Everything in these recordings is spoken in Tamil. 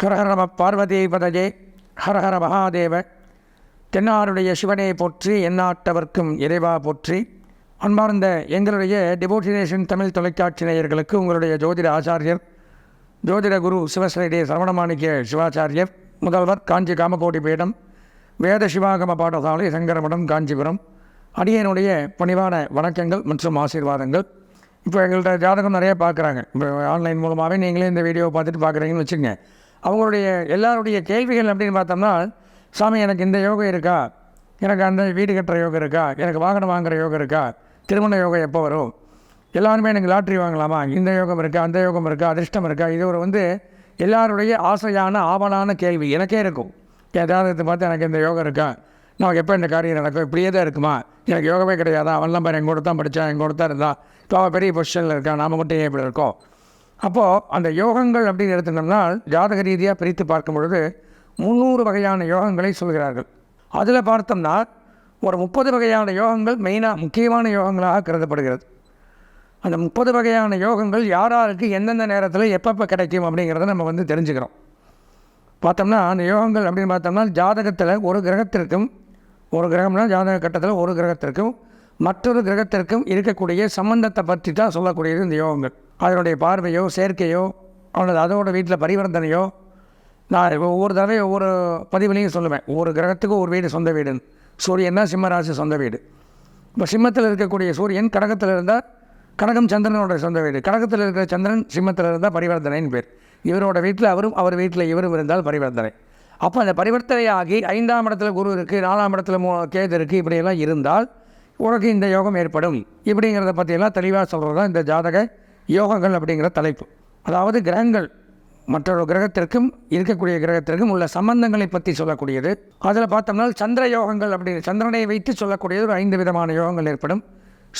ஹரஹர பார்வதிபதே ஹரஹர மகாதேவ தென்னாருடைய சிவனை போற்றி எந்நாட்டவர்க்கும் இறைவா போற்றி. அன்பார்ந்த எங்களுடைய டிவோட்டினேஷன் தமிழ் தொலைக்காட்சி நேயர்களுக்கு உங்களுடைய ஜோதிட ஆச்சாரியர் ஜோதிட குரு சிவஸ்ரீடே சரவணமாணிக்க சிவாச்சாரியர் முதல்வர் காஞ்சி காமகோடி பீடம் வேத சிவாகம பாடசாலை சங்கரமடம் காஞ்சிபுரம் அடியனுடைய பணிவான வணக்கங்கள் மற்றும் ஆசீர்வாதங்கள். இப்போ எங்கள்கிட்ட ஜாதகம் நிறைய பார்க்குறாங்க. இப்போ ஆன்லைன் மூலமாகவே நீங்களே இந்த வீடியோவை பார்த்துட்டு பார்க்குறீங்கன்னு வச்சுங்க அவங்களுடைய எல்லாருடைய கேள்விகள் அப்படின்னு பார்த்தோம்னா சாமி எனக்கு இந்த யோகம் இருக்கா? எனக்கு அந்த வீடு கட்டுற யோகம் இருக்கா? எனக்கு வாகனம் வாங்குற யோகம் இருக்கா? திருமண யோகம் எப்போ வரும்? எல்லாருமே எனக்கு லாட்ரி வாங்கலாமா? இந்த யோகம் இருக்கா? அந்த யோகம் இருக்கா? அதிர்ஷ்டம் இருக்கா? இது ஒரு வந்து எல்லாருடைய ஆசையான ஆவலான கேள்வி. எனக்கே இருக்கும். ஏதாவது பார்த்து எனக்கு இந்த யோகம் இருக்கா? நமக்கு எப்போ இந்த காரியம் நடக்கும்? இப்படியே தான் இருக்குமா? எனக்கு யோகமே கிடையாதா? அவன்லாம் பாரு எங்கூட தான் படித்தான் எங்கூட தான் இருந்தான். இப்போ அவன் பெரிய பொசிஷனில் இருக்கான். நாம் மட்டும் ஏன் இப்படி இருக்கோம்? அப்போது அந்த யோகங்கள் அப்படின்னு எடுத்துட்டோம்னா ஜாதக ரீதியாக பிரித்து பார்க்கும் பொழுது முந்நூறு வகையான யோகங்களை சொல்கிறார்கள். அதில் பார்த்தோம்னா ஒரு முப்பது வகையான யோகங்கள் மெயினாக முக்கியமான யோகங்களாக கருதப்படுகிறது. அந்த முப்பது வகையான யோகங்கள் யார் யாருக்கு எந்தெந்த நேரத்தில் எப்பப்போ கிடைக்கும் அப்படிங்கிறத நம்ம வந்து தெரிஞ்சுக்கிறோம். பார்த்தோம்னா அந்த யோகங்கள் அப்படின்னு பார்த்தோம்னா ஜாதகத்தில் ஒரு கிரகத்திற்கும் ஒரு கிரகம்னா ஜாதக கட்டத்தில் ஒரு கிரகத்திற்கும் மற்றொரு கிரகத்திற்கும் இருக்கக்கூடிய சம்பந்தத்தை பற்றி தான் சொல்லக்கூடியது இந்த யோகங்கள். அதனுடைய பார்வையோ சேர்க்கையோ அல்லது அதோட வீட்டில் பரிவர்த்தனையோ நான் ஒவ்வொரு தடவையும் ஒவ்வொரு பதிவுலையும் சொல்லுவேன். ஒவ்வொரு கிரகத்துக்கும் ஒரு வீடு சொந்த வீடுன்னு. சூரியன்னா சிம்மராசி சொந்த வீடு. இப்போ சிம்மத்தில் இருக்கக்கூடிய சூரியன் கடகத்தில் இருந்தால் கடகம் சந்திரனோட சொந்த வீடு. கடகத்தில் இருக்கிற சந்திரன் சிம்மத்தில் இருந்தால் பரிவர்த்தனைன்னு பேர். இவரோட வீட்டில் அவரும் அவர் வீட்டில் இவரும் இருந்தால் பரிவர்த்தனை. அப்போ அந்த பரிவர்த்தனை ஆகி ஐந்தாம் இடத்துல குரு இருக்குது நாலாம் இடத்துல மூ கேது இருக்குது இப்படியெல்லாம் இருந்தால் உனக்கு இந்த யோகம் ஏற்படும். இப்படிங்கிறத பற்றியெல்லாம் தெளிவாக சொல்கிறது தான் இந்த ஜாதக யோகங்கள் அப்படிங்கிற தலைப்பு. அதாவது கிரகங்கள் மற்றொரு கிரகத்திற்கும் இருக்கக்கூடிய கிரகத்திற்கும் உள்ள சம்பந்தங்களை பற்றி சொல்லக்கூடியது. அதில் பார்த்தோம்னா சந்திர யோகங்கள் அப்படின்னு சந்திரனை வைத்து சொல்லக்கூடியது ஒரு ஐந்து விதமான யோகங்கள் ஏற்படும்.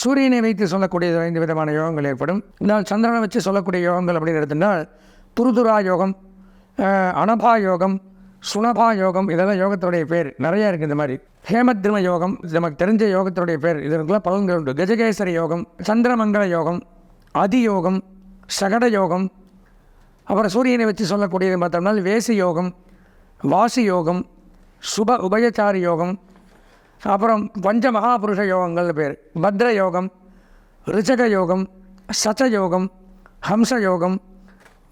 சூரியனை வைத்து சொல்லக்கூடியது ஒரு ஐந்து விதமான யோகங்கள் ஏற்படும். இதனால் சந்திரனை வச்சு சொல்லக்கூடிய யோகங்கள் அப்படின்னு எடுத்துட்டால் துருதுரா யோகம் அனபா யோகம் சுனபா யோகம் இதெல்லாம் யோகத்துடைய பேர். நிறையா இருக்குது இந்த மாதிரி. ஹேமத்ரிம யோகம் இது நமக்கு தெரிஞ்ச யோகத்துடைய பேர். இதற்கெல்லாம் பலன்கள் உண்டு. கஜகேசரி யோகம் சந்திரமங்கல யோகம் அதியோகம் சகட யோகம் அப்புறம் சூரியனை வச்சு சொல்லக்கூடியது பார்த்தோம்னா வேசி யோகம் வாசி யோகம் சுப உபயச்சாரி யோகம் அப்புறம் பஞ்ச மகாபுருஷ யோகங்கள் பேர். பத்ர யோகம் ரிச்சக யோகம் சச்ச யோகம் ஹம்ச யோகம்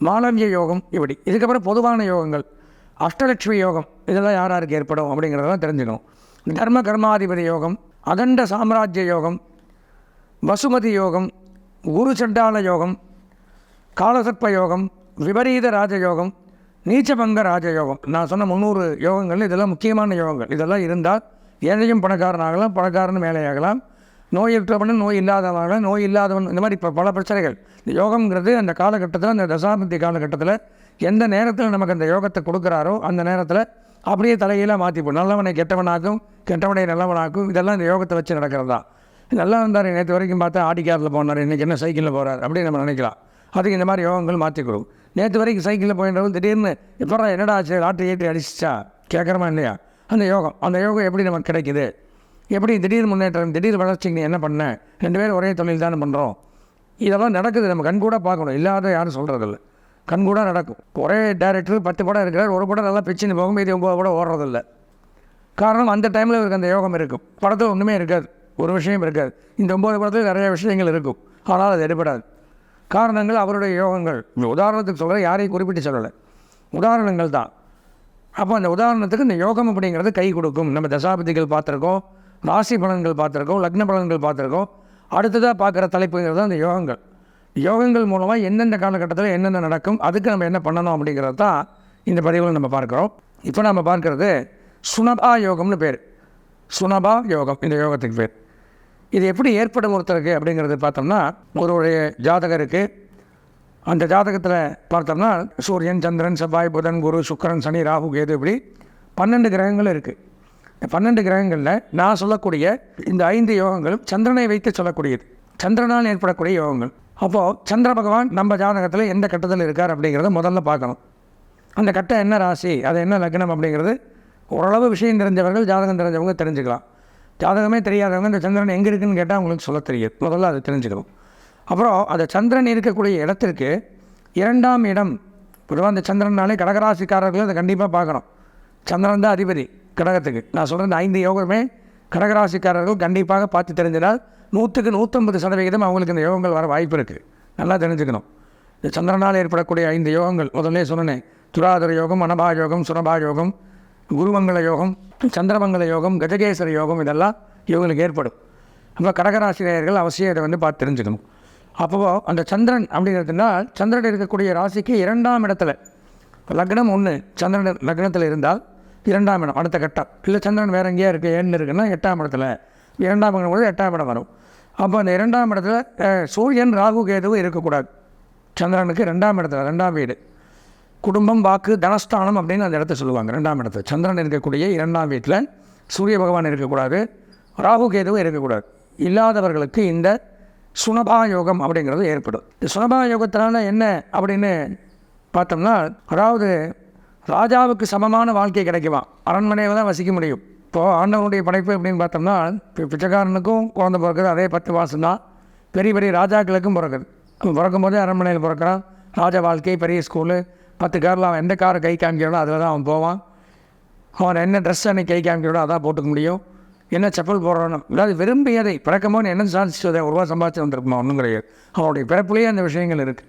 மாலவிய யோகம் இப்படி. இதுக்கப்புறம் பொதுவான யோகங்கள். அஷ்டலட்சுமி யோகம் இதெல்லாம் யார் யாருக்கு ஏற்படும் அப்படிங்கிறதெல்லாம் தெரிஞ்சுக்கணும். தர்ம கர்மாதிபதி யோகம் அகண்ட சாம்ராஜ்ய யோகம் வசுமதி யோகம் குரு சண்டால யோகம் காலசர்ப்ப யோகம் விபரீத ராஜயோகம் நீச்சபங்க ராஜயோகம். நான் சொன்ன முந்நூறு யோகங்கள் இதெல்லாம் முக்கியமான யோகங்கள். இதெல்லாம் இருந்தால் ஏழையும் பணக்காரன் ஆகலாம் பணக்காரன் மேலேயாகலாம் நோய் இருக்கிறவனும் நோய் இல்லாதவனாகலாம் நோய் இல்லாதவன் இந்த மாதிரி இப்போ பல பிரச்சனைகள். இந்த யோகம்ங்கிறது அந்த காலகட்டத்தில் அந்த தசாபதி காலகட்டத்தில் எந்த நேரத்தில் நமக்கு அந்த யோகத்தை கொடுக்குறாரோ அந்த நேரத்தில் அப்படியே தலையெல்லாம் மாற்றிப்போம் நல்லவனை கெட்டவனாக்கும் கெட்டவனை நல்லவனாக்கும் இதெல்லாம் இந்த யோகத்தை வச்சு நடக்கிறது. தான் நல்லா இருந்தார். நேற்று வரைக்கும் பார்த்தா ஆடி காரில் போனார். இன்றைக்கி என்ன சைக்கிளில் போகிறார் அப்படின்னு நம்ம நினைக்கலாம். அதுக்கு இந்த மாதிரி யோகங்கள் மாற்றிக்கிறோம் நேற்று வரைக்கும் சைக்கிளில் போயின்றவங்க திடீர்னு இப்போ என்னடா ஆச்சு? லாட்டரி ஏற்றி அடிச்சிச்சா? கேட்குறமா இல்லையா? அந்த யோகம். அந்த யோகம் எப்படி நமக்கு கிடைக்குது? எப்படி திடீர் முன்னேற்றம் திடீர் வளர்ச்சிக்கு நீ என்ன பண்ண? ரெண்டு பேரும் ஒரே தொழில் தானே பண்ணுறோம் இதெல்லாம் நடக்குது. நம்ம கண்கூட பார்க்கணும். இல்லாத யாரும் சொல்கிறதில்ல கண்கூட நடக்கும். ஒரே டேரக்டர் பத்து படம் இருக்கிறார். ஒரு படம் நல்லா பிச்சுன்னு போகும் இது ஒம்பது படம் ஓடுறதில்ல. காரணம் அந்த டைமில் இவருக்கு அந்த யோகம் இருக்கும். படத்தில் ஒன்றுமே இருக்காது. ஒரு விஷயம் இருக்காது. இந்த ஒம்பது படத்தில் நிறைய விஷயங்கள் இருக்கும். ஆனால் அது எடுபடாது. காரணங்கள் அவருடைய யோகங்கள். இந்த உதாரணத்துக்கு சொல்கிற யாரையும் குறிப்பிட்டு சொல்லலை. உதாரணங்கள் தான். அப்போ அந்த உதாரணத்துக்கு இந்த யோகம் அப்படிங்கிறது கை கொடுக்கும். நம்ம தசாபதிகள் பார்த்துருக்கோம் ராசி பலன்கள் பார்த்துருக்கோம் லக்ன பலன்கள் பார்த்துருக்கோம். அடுத்ததாக பார்க்குற தலைப்புங்கிறது அந்த யோகங்கள். யோகங்கள் மூலமாக எந்தெந்த காலகட்டத்தில் என்னென்ன நடக்கும் அதுக்கு நம்ம என்ன பண்ணணும் அப்படிங்கிறது தான் இந்த பதிவில் நம்ம பார்க்குறோம். இப்போ நம்ம பார்க்குறது சுனபா யோகம்னு பேர். சுனபா யோகம் இந்த யோகத்துக்கு பேர். இது எப்படி ஏற்படும் ஒருத்தருக்கு அப்படிங்கிறது பார்த்தோம்னா ஒருவருடைய ஜாதகருக்கு. அந்த ஜாதகத்தில் பார்த்தோம்னா சூரியன் சந்திரன் செவ்வாய் புதன் குரு சுக்கிரன் சனி ராகு கேது இப்படி பன்னெண்டு கிரகங்கள் இருக்குது இந்த பன்னெண்டு கிரகங்களில் நான் சொல்லக்கூடிய இந்த ஐந்து யோகங்களும் சந்திரனை வைத்து சொல்லக்கூடியது. சந்திரனால் ஏற்படக்கூடிய யோகங்கள். அப்போது சந்திர பகவான் நம்ம ஜாதகத்தில் எந்த கட்டத்தில் இருக்கார் அப்படிங்கிறத முதல்ல பார்க்கணும். அந்த கட்டம் என்ன ராசி அது என்ன லக்னம் அப்படிங்கிறது ஓரளவு விஷயம் தெரிஞ்சவர்கள் ஜாதகம் தெரிஞ்சவங்க தெரிஞ்சுக்கலாம். ஜாதகமே தெரியாதவங்க இந்த சந்திரன் எங்கே இருக்குன்னு கேட்டால் அவங்களுக்கு சொல்ல தெரியும் முதல்ல அதை தெரிஞ்சுக்கணும். அப்புறம் அந்த சந்திரன் இருக்கக்கூடிய இடத்திற்கு இரண்டாம் இடம். பொதுவாக அந்த சந்திரனாலே கடகராசிக்காரர்களும் அதை கண்டிப்பாக பார்க்கணும். சந்திரன் தான் அதிபதி கடகத்துக்கு. நான் சொல்கிற இந்த ஐந்து யோகமே கடகராசிக்காரர்கள் கண்டிப்பாக பார்த்து தெரிஞ்சினால் நூற்றுக்கு நூற்றம்பது சதவிகிதம் அவங்களுக்கு இந்த யோகங்கள் வர வாய்ப்பு இருக்குது நல்லா தெரிஞ்சுக்கணும். இந்த சந்திரனால் ஏற்படக்கூடிய ஐந்து யோகங்கள். முதல்ல சொன்னேன் துராதர யோகம் அனபா யோகம் சுரபா யோகம் குருமங்கள யோகம் சந்திரமங்கல யோகம் கஜகேசர யோகம் இதெல்லாம் இவங்களுக்கு ஏற்படும். அப்போ கடகராசிரியர்கள் அவசியம் இதை வந்து பார்த்து தெரிஞ்சுக்கணும். அப்போது அந்த சந்திரன் அப்படிங்கிறதுனா சந்திரன் இருக்கக்கூடிய ராசிக்கு இரண்டாம் இடத்துல லக்னம் ஒன்று சந்திரன் லக்னத்தில் இருந்தால் இரண்டாம் இடம் அடுத்த கட்டம். இல்லை சந்திரன் வேறு எங்கேயா இருக்குது ஏன்னு இருக்குன்னா எட்டாம் இடத்துல. இரண்டாம் இடம் கூட எட்டாம் இடம் வரும். அப்போ அந்த இரண்டாம் இடத்துல சூரியன் ராகு கேதுவும் இருக்கக்கூடாது. சந்திரனுக்கு ரெண்டாம் இடத்துல ரெண்டாம் வீடு. குடும்பம் வாக்கு தனஸ்தானம் அப்படின்னு அந்த இடத்த சொல்லுவாங்க. ரெண்டாம் இடத்துல சந்திரன் இருக்கக்கூடிய இரண்டாம் வீட்டில் சூரிய பகவான் இருக்கக்கூடாது. ராகு கேதுவும் இருக்கக்கூடாது. இல்லாதவர்களுக்கு இந்த சுனபா யோகம் அப்படிங்கிறது ஏற்படும். இந்த சுனபா யோகத்தினால என்ன அப்படின்னு பார்த்தோம்னா அதாவது ராஜாவுக்கு சமமான வாழ்க்கை கிடைக்குமா அரண்மனையில் தான் வசிக்க முடியும். இப்போது ஆண்டவனுடைய படைப்பு அப்படின்னு பார்த்தோம்னா பிச்சைக்காரனுக்கும் குழந்தை பிறக்குது அதே பத்து மாதம் தான். பெரிய பெரிய ராஜாக்களுக்கும் பிறக்குது. பிறக்கும் போதே அரண்மனையில் பிறக்கிறான். ராஜ வாழ்க்கை பெரிய ஸ்கூலு பத்து காரில் அவன் எந்த காரை கை காமிக்கிறானோ அதில் தான் அவன் போவான். அவன் என்ன ட்ரெஸ் அன்னைக்கு கை காமிக்கிறோம் அதான் போட்டுக்க முடியும். என்ன செப்பல் போடுறானோ அதாவது விரும்பியதை பிறக்கும் என்ன சாதிச்சுட்டு அதை ஒரு ரூபா சம்பாதிச்சு வந்திருக்குமா? ஒன்றும் கிடையாது. அவனுடைய பிறப்புலேயே அந்த விஷயங்கள் இருக்குது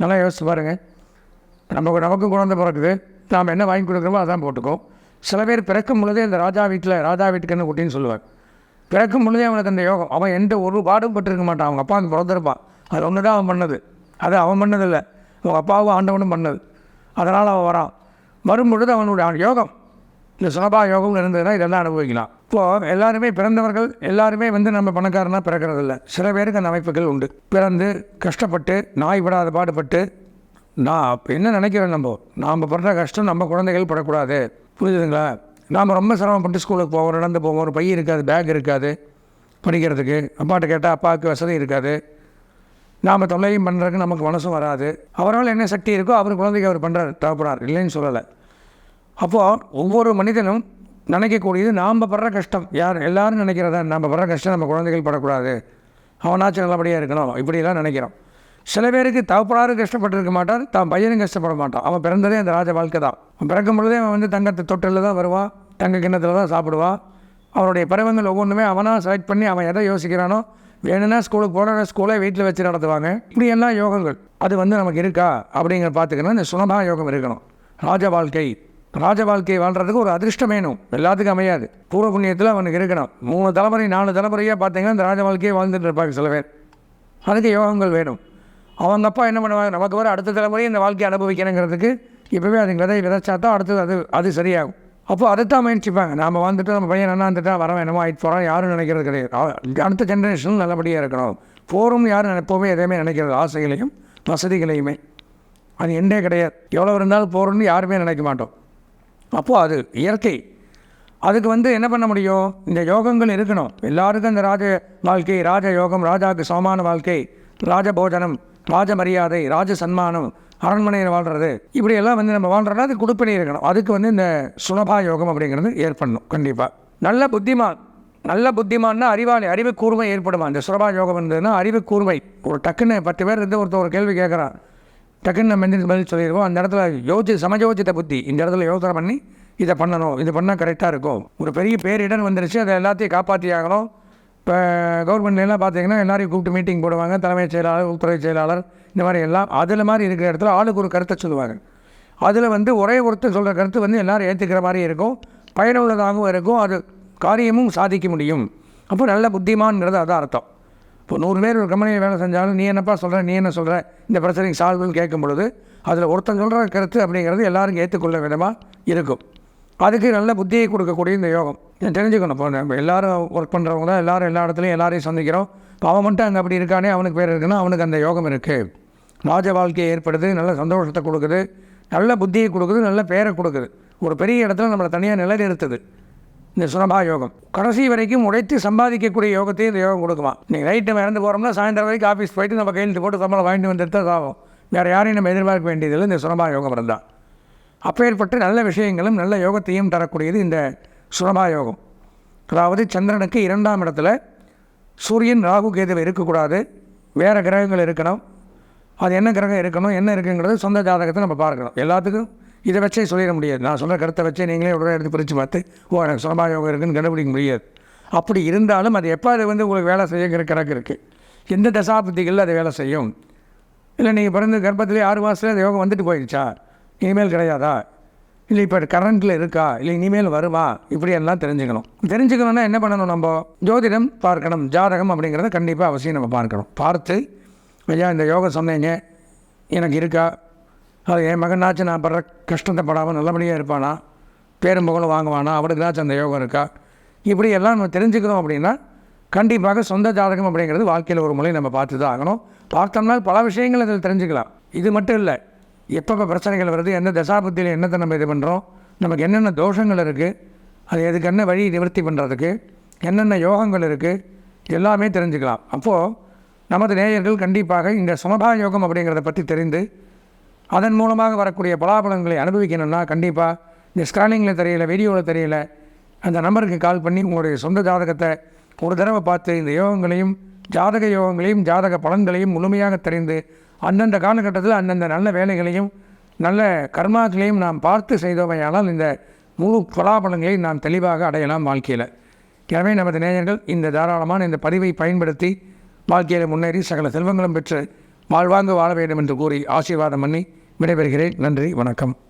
நல்லா யோசிச்சு பாருங்கள் நமக்கு நமக்கும் குழந்தை பிறக்குது. நாம் என்ன வாங்கி கொடுக்குறோமோ அதான் போட்டுக்கோம் சில பேர் பிறக்கும் பொழுதே இந்த ராஜா வீட்டில் ராஜா வீட்டுக்கு என்ன குட்டின்னு சொல்லுவார். பிறக்கும் பொழுதே அவனுக்கு அந்த யோகம். அவன் எந்த ஒரு பாடும் பட்டிருக்க மாட்டான். அவங்க அப்பா அங்கே பிறந்திருப்பான். அது ஒன்று தான் அவன் பண்ணது. அது அவன் பண்ணதில்லை. உங்கள் அப்பாவும் ஆண்டவனும் பண்ணது. அதனால் அவன் வரான். வரும்பொழுது அவனுடைய அவன் யோகம். இந்த சுலபா யோகம் இருந்ததுன்னா இதெல்லாம் அனுபவிக்கலாம். இப்போது எல்லாருமே பிறந்தவர்கள் எல்லாருமே வந்து நம்ம பணக்காரனாக பிறக்கிறதில்ல. சில பேருக்கு அந்த அமைப்புகள் உண்டு. பிறந்து கஷ்டப்பட்டு நாய் விடாத பாடுபட்டு நான் அப்போ என்ன நினைக்கிறேன் நம்ம? நாம் படுற கஷ்டம் நம்ம குழந்தைகள் படக்கூடாது. புரியுதுங்களா நாம் ரொம்ப சிரமப்பட்டு ஸ்கூலுக்கு போவோம் நடந்து போவோம். ஒரு பையன் இருக்காது பேக் இருக்காது. படிக்கிறதுக்கு. அப்பாட்ட கேட்டால் அப்பாவுக்கு வசதி இருக்காது. நாம் தொல்லையும் பண்ணுறதுக்கு நமக்கு மனசும் வராது. அவரால் என்ன சக்தி இருக்கோ அவர் குழந்தைக்கு அவர் பண்ணுறாரு தகப்பனார் இல்லைன்னு சொல்லலை. அப்போது ஒவ்வொரு மனிதனும் நினைக்கக்கூடியது நாம் படுற கஷ்டம். யார் எல்லாரும் நினைக்கிறதா? நம்ம படுற கஷ்டம் நம்ம குழந்தைகள் படக்கூடாது. அவனாச்சும் நல்லபடியாக இருக்கணும். இப்படியெல்லாம் நினைக்கிறோம். சில பேருக்கு தகப்பனாரும் கஷ்டப்பட்டிருக்க மாட்டார் தான் பையனும் கஷ்டப்பட மாட்டான். அவன் பிறந்ததே அந்த ராஜ வாழ்க்கை தான். அவன் பிறக்கும் பொழுதே அவன் வந்து தங்கத்தை தொட்டில் தான் வருவான் தங்க கிண்ணத்தில் தான் சாப்பிடுவான் அவனுடைய பருவங்கள் ஒவ்வொன்றுமே அவனாக செலக்ட் பண்ணி அவன் எதை யோசிக்கிறானோ வேணும்னா ஸ்கூலுக்கு போன ஸ்கூலை வீட்டில் வச்சு நடத்துவாங்க. இப்படி எல்லாம் யோகங்கள். அது வந்து நமக்கு இருக்கா? அப்படிங்கிற பார்த்துக்கணும். இந்த சுனதா யோகம் இருக்கணும். ராஜ வாழ்க்கை. ராஜ வாழ்க்கையை வாழ்கிறதுக்கு ஒரு அதிர்ஷ்டம் வேணும். எல்லாத்துக்கும் அமையாது. பூர்வ புண்ணியத்தில் அவனுக்கு இருக்கணும். மூணு தலைமுறை நாலு தலைமுறையாக பார்த்தீங்கன்னா இந்த ராஜ வாழ்க்கையை வாழ்ந்துட்டு இருப்பாங்க சில பேர். அதுக்கு யோகங்கள் வேணும். அவங்க அப்பா என்ன பண்ணுவாங்க? நமக்கு வர அடுத்த தலைமுறை இந்த வாழ்க்கையை அனுபவிக்கணுங்கிறதுக்கு இப்போவே அதுக்கு விதை விதைச்சா தான் அடுத்தது அது அது சரியாகும். அப்போது அதை தான் முயற்சிப்பாங்க. நாம் வந்துட்டு நம்ம பையன் என்ன வந்துட்டா வர வேணுமோ ஆயிட்டு போகிறோம் யாரும் நினைக்கிறது கிடையாது. அடுத்த ஜென்ரேஷன் நல்லபடியாக இருக்கணும். போரும் யாரும் நினைப்போமே எதையுமே நினைக்கிறது ஆசைகளையும் வசதிகளையுமே. அது எண்டே கிடையாது. எவ்வளோ இருந்தாலும் போகிறோம்னு யாருமே நினைக்க மாட்டோம். அப்போது அது இயற்கை. அதுக்கு வந்து என்ன பண்ண முடியும்? இந்த யோகங்கள் இருக்கணும். எல்லாருக்கும் இந்த ராஜ வாழ்க்கை ராஜ யோகம் ராஜாவுக்கு சமமான வாழ்க்கை ராஜ போஜனம் ராஜ மரியாதை ராஜ சன்மானம் அரண்மனையில் வாழ்கிறது இப்படியெல்லாம் வந்து நம்ம வாழ்கிறோன்னா அது கொடுப்பினை இருக்கணும். அதுக்கு வந்து இந்த சுலபா யோகம் அப்படிங்கிறது ஏற்படணும் கண்டிப்பாக நல்ல புத்திமான் நல்ல புத்திமான்னா அறிவாளி அறிவு கூர்மை ஏற்படுமா? இந்த சுலபா யோகம் இருந்ததுன்னா அறிவு கூர்மை. ஒரு டக்குன்னு பத்து பேர் இருந்து ஒருத்தர் ஒரு கேள்வி கேட்குறான். டக்குன்னு நம்ம பதில் சொல்லிடுவோம். அந்த இடத்துல யோசி சமயோஜித்த புத்தி. இந்த இடத்துல யோசனை பண்ணி இதை பண்ணணும். இது பண்ணால் கரெக்டாக இருக்கும். ஒரு பெரிய பேரிடர் வந்துருச்சு. அதை எல்லாத்தையும் காப்பாற்றி ஆகணும். இப்போ கவர்மெண்ட்லாம் பார்த்தீங்கன்னா எல்லாரையும் கூப்பிட்டு மீட்டிங் போடுவாங்க. தலைமைச் செயலாளர் உள்துறை செயலாளர் இந்த மாதிரி எல்லாம் அதில் மாதிரி இருக்கிற இடத்துல ஆளுக்கு ஒரு கருத்தை சொல்லுவாங்க. அதில் வந்து ஒரே ஒருத்தர் சொல்கிற கருத்து வந்து எல்லோரும் ஏற்றுக்கிற மாதிரி இருக்கும். பயனுள்ளதாகவும் இருக்கும். அது காரியமும் சாதிக்க முடியும். அப்போ நல்ல புத்திமான்ங்கிறது அதான் அர்த்தம். இப்போ நூறு பேர் ஒரு கம்பெனியில் வேலை செஞ்சாலும் நீ என்னப்பா சொல்கிற நீ என்ன சொல்கிற இந்த பிரச்சனைக்கு சால்வுன்னு கேட்கும் பொழுது அதில் ஒருத்தன் சொல்கிற கருத்து அப்படிங்கிறது எல்லாரும் ஏற்றுக்கொள்ள விதமாக இருக்கும். அதுக்கு நல்ல புத்தியை கொடுக்கக்கூடிய இந்த யோகம். தெரிஞ்சுக்கணும். இப்போ நம்ம எல்லாரும் ஒர்க் பண்ணுறவங்க தான் எல்லோரும் எல்லா இடத்துலையும் எல்லாரையும் சந்திக்கிறோம். இப்போ அவன் மட்டும் அங்கே அப்படி இருக்கானே அவனுக்கு பேர் இருக்குன்னா அவனுக்கு அந்த யோகம் இருக்குது ராஜ வாழ்க்கையை ஏற்படுது நல்ல சந்தோஷத்தை கொடுக்குது நல்ல புத்தியை கொடுக்குது நல்ல பேரை கொடுக்குது. ஒரு பெரிய இடத்துல நம்மளை தனியாக நிலைநிறுத்துது. இந்த சுரபா யோகம். கடைசி வரைக்கும் உடைத்து சம்பாதிக்கக்கூடிய யோகத்தையும் இந்த யோகம் கொடுக்குமா? நீங்கள் நைட்டு நம்ம இறந்து போகிறோம்னா சாயந்தரம் வரைக்கும் ஆஃபீஸ் போயிட்டு நம்ம கையெழுத்து போட்டு சம்பளம் வாங்கிட்டு வந்துட்டு தான் ஆகும். வேறு யாரையும் நம்ம எதிர்பார்க்க வேண்டியதில்லை. இந்த சுரபா யோகம் இருந்தால் அப்பேற்பட்டு நல்ல விஷயங்களும் நல்ல யோகத்தையும் தரக்கூடியது இந்த சுரபா யோகம். அதாவது சந்திரனுக்கு இரண்டாம் இடத்துல சூரியன் ராகு கேதுவை இருக்கக்கூடாது. வேறு கிரகங்கள் இருக்கணும். அது என்ன கிரகம் இருக்கணும் என்ன இருக்குங்கிறது சொந்த ஜாதகத்தை நம்ம பார்க்கணும். எல்லாத்துக்கும் இதை வச்சே சொல்லிட முடியாது. நான் சொல்கிற கருத்தை வச்சே நீங்களே உடனே எடுத்து பிரித்து பார்த்து ஓ எனக்கு சுலபா யோகம் இருக்குன்னு கண்டுபிடிக்க முடியாது. அப்படி இருந்தாலும் அது எப்போ அது வந்து உங்களுக்கு வேலை செய்யுங்கிற கணக்கு இருக்குது எந்த தசாபுத்திகளில் அது வேலை செய்யும்? இல்லை நீங்கள் பிறந்து கர்ப்பத்திலே ஆறு மாதத்துல அந்த யோகம் வந்துட்டு போயிடுச்சா இனிமேல் கிடையாதா? இல்லை இப்போ கரண்ட்டில் இருக்கா? இல்லை இனிமேல் வருமா? இப்படி எல்லாம் தெரிஞ்சுக்கணும். தெரிஞ்சுக்கணுன்னா என்ன பண்ணணும் நம்ம? ஜோதிடம் பார்க்கணும். ஜாதகம் அப்படிங்கிறத கண்டிப்பாக அவசியம் நம்ம பார்க்கணும். பார்த்து ஐயா இந்த யோகம் சொன்னீங்க எனக்கு இருக்கா? அது என் மகனாச்சும் நான் படுற கஷ்டத்தை படாமல் நல்லபடியாக இருப்பானா? பேரும் புகழும் வாங்குவானா? அவனுக்குனாச்சும் அந்த யோகம் இருக்கா? இப்படி எல்லாம் நம்ம தெரிஞ்சுக்கிறோம் அப்படின்னா கண்டிப்பாக சொந்த ஜாதகம் அப்படிங்கிறது வாழ்க்கையில் ஒரு முறை நம்ம பார்த்து தான் ஆகணும். பார்த்தோம்னா பல விஷயங்கள் அதில் தெரிஞ்சுக்கலாம். இது மட்டும் இல்லை எப்பப்போ பிரச்சனைகள் வருது எந்த தசாபத்தியில் என்னத்தை நம்ம இது பண்ணுறோம் நமக்கு என்னென்ன தோஷங்கள் இருக்குது அது எதுக்கு என்ன வழி நிவர்த்தி பண்ணுறதுக்கு என்னென்ன யோகங்கள் இருக்குது எல்லாமே தெரிஞ்சுக்கலாம். அப்போது நமது நேயர்கள் கண்டிப்பாக இந்த சமபா யோகம் அப்படிங்கிறத பற்றி தெரிந்து அதன் மூலமாக வரக்கூடிய பலாபலங்களை அனுபவிக்கணும்னா கண்டிப்பாக இந்த ஸ்க்ரானிங்கில் தெரியல வீடியோவில் தெரியல அந்த நம்பருக்கு கால் பண்ணி உங்களுடைய சொந்த ஜாதகத்தை ஒரு தடவை பார்த்து இந்த யோகங்களையும் ஜாதக யோகங்களையும் ஜாதக பலன்களையும் முழுமையாக தெரிந்து அந்தந்த காலகட்டத்தில் அந்தந்த நல்ல வேலைகளையும் நல்ல கர்மாக்களையும் நாம் பார்த்து செய்தோமையானால் இந்த முழு பலாபலங்களையும் நாம் தெளிவாக அடையலாம் வாழ்க்கையில். எனவே நமது நேயர்கள் இந்த தாராளமான இந்த பதிவை பயன்படுத்தி வாழ்க்கையில் முன்னேறி சகல செல்வங்களும் பெற்று வாழ்வாங்க வாழ வேண்டும் என்று கூறி ஆசீர்வாதம் பண்ணி விடைபெறுகிறேன். நன்றி வணக்கம்.